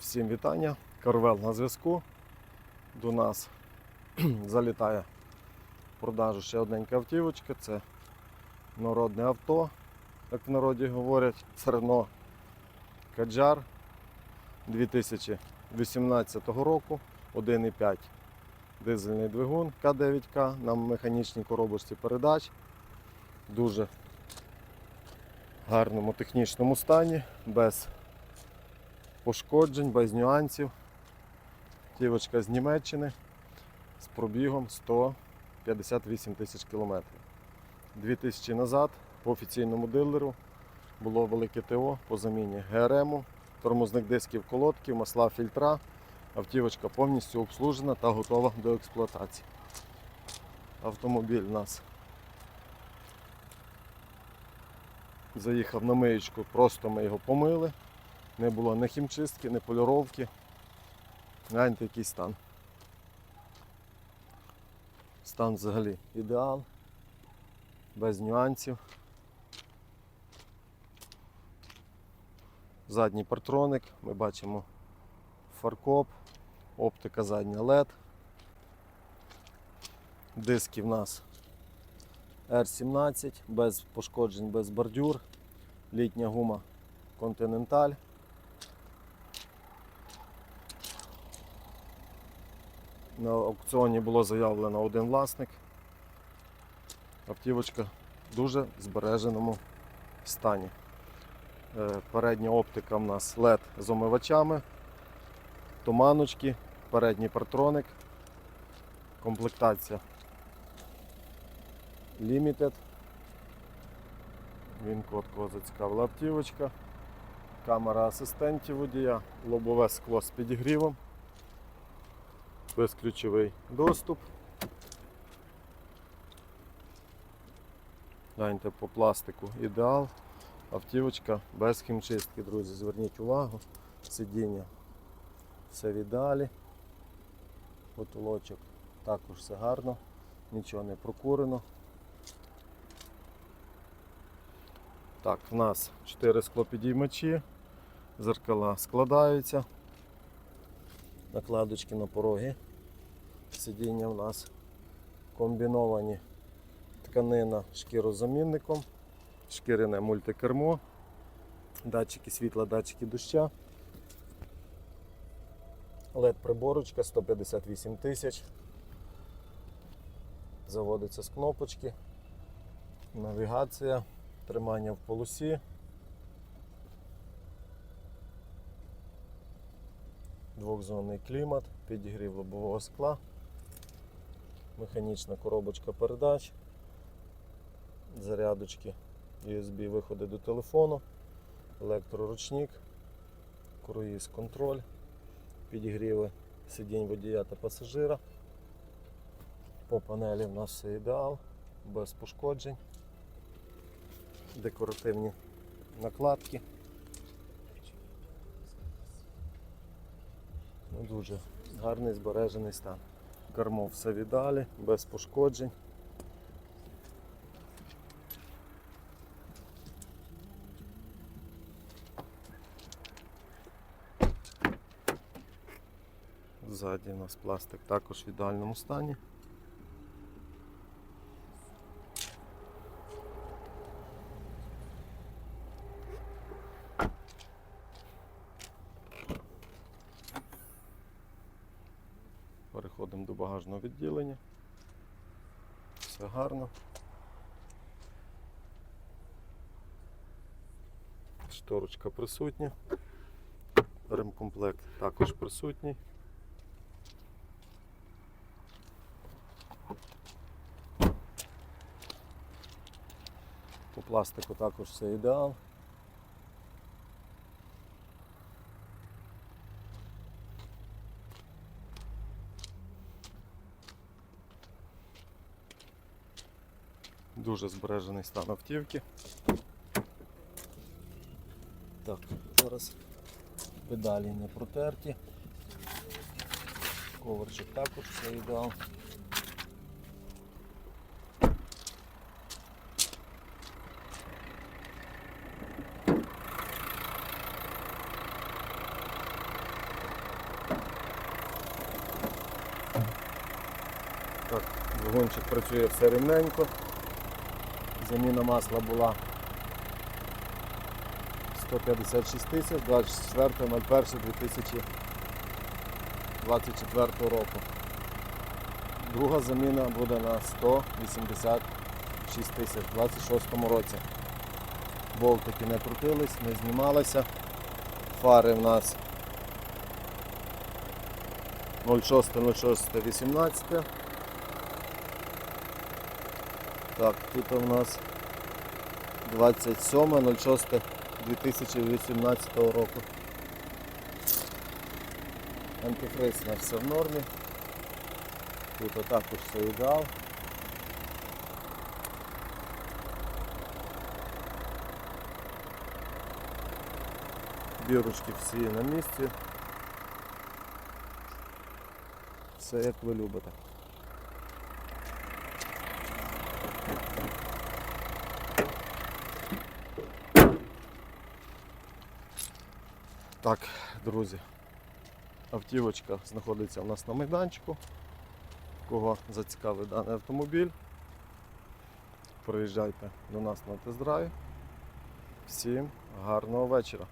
Всім вітання. Карвел на зв'язку. До нас залітає в продажу ще одненька автівочка. Це народне авто, як в народі говорять. Це Renault Каджар 2018 року 1,5 дизельний двигун К9К на механічній коробочці передач. Дуже гарному технічному стані, без пошкоджень, без нюансів. Тівочка з Німеччини з пробігом 158 тисяч кілометрів. Дві тисячі назад по офіційному дилеру було велике ТО по заміні ГРМу, тормозних дисків колодків, масла фільтра. Автівочка повністю обслужена та готова до експлуатації. Автомобіль у нас заїхав на миєчку, просто ми його помили. Не було ні хімчистки, ні поліровки. Гляньте, який стан. Стан взагалі ідеал, без нюансів. Задній партроник, ми бачимо фаркоп, оптика задня LED. Диски в нас R17, без пошкоджень, без бордюр, літня гума Continental. На аукціоні було заявлено один власник. Автівочка в дуже збереженому стані. Е, Передня оптика в нас LED з омивачами, туманочки, передній партроник, комплектація Limited. Він код кого зацікавила автівочка, камера асистентів водія, лобове скло з підігрівом безключовий доступ. Гляньте по пластику ідеал. Автівочка без хімчистки, друзі, зверніть увагу. Сидіння все в ідеалі. Потолочок також все гарно, нічого не прокурено. Так, в нас 4 склопідіймачі, зеркала складаються накладочки на пороги. Сидіння у нас комбіновані тканина шкірозамінником, шкірине мультикермо, датчики світла, датчики доща, led приборочка 158 тисяч. Заводиться з кнопочки, навігація, тримання в полосі. Двохзонний клімат, підігрів лобового скла, механічна коробочка передач, зарядочки, USB виходи до телефону, електроручник, круїз контроль, підігріви сидінь водія та пасажира. По панелі в нас все ідеал, без пошкоджень, декоративні накладки. Дуже гарний збережений стан. Кермо все віддалі, без пошкоджень. Ззаді у нас пластик також в ідеальному стані. Переходимо до багажного відділення. Все гарно. Шторочка присутня. Ремкомплект також присутній. По пластику також все ідеал. дуже збережений стан автівки. Так, Зараз педалі не протерті. Коверчик також заїдав. Так, Двигунчик працює все рівненько. Заміна масла була 156 тисяч 24.01.2024 року. Друга заміна буде на 186 тисяч у 2026 році. Болтики не крутились, не знімалися. Фари в нас 06.06.18. Так, тут у нас 27.06.2018 року. Антифриз у нас все в нормі. Тут також все ідеал. Бірочки всі на місці. Все як ви любите. Так, друзі, автівочка знаходиться у нас на майданчику. Кого зацікавить даний автомобіль, приїжджайте до нас на тест-драйв. Всім гарного вечора.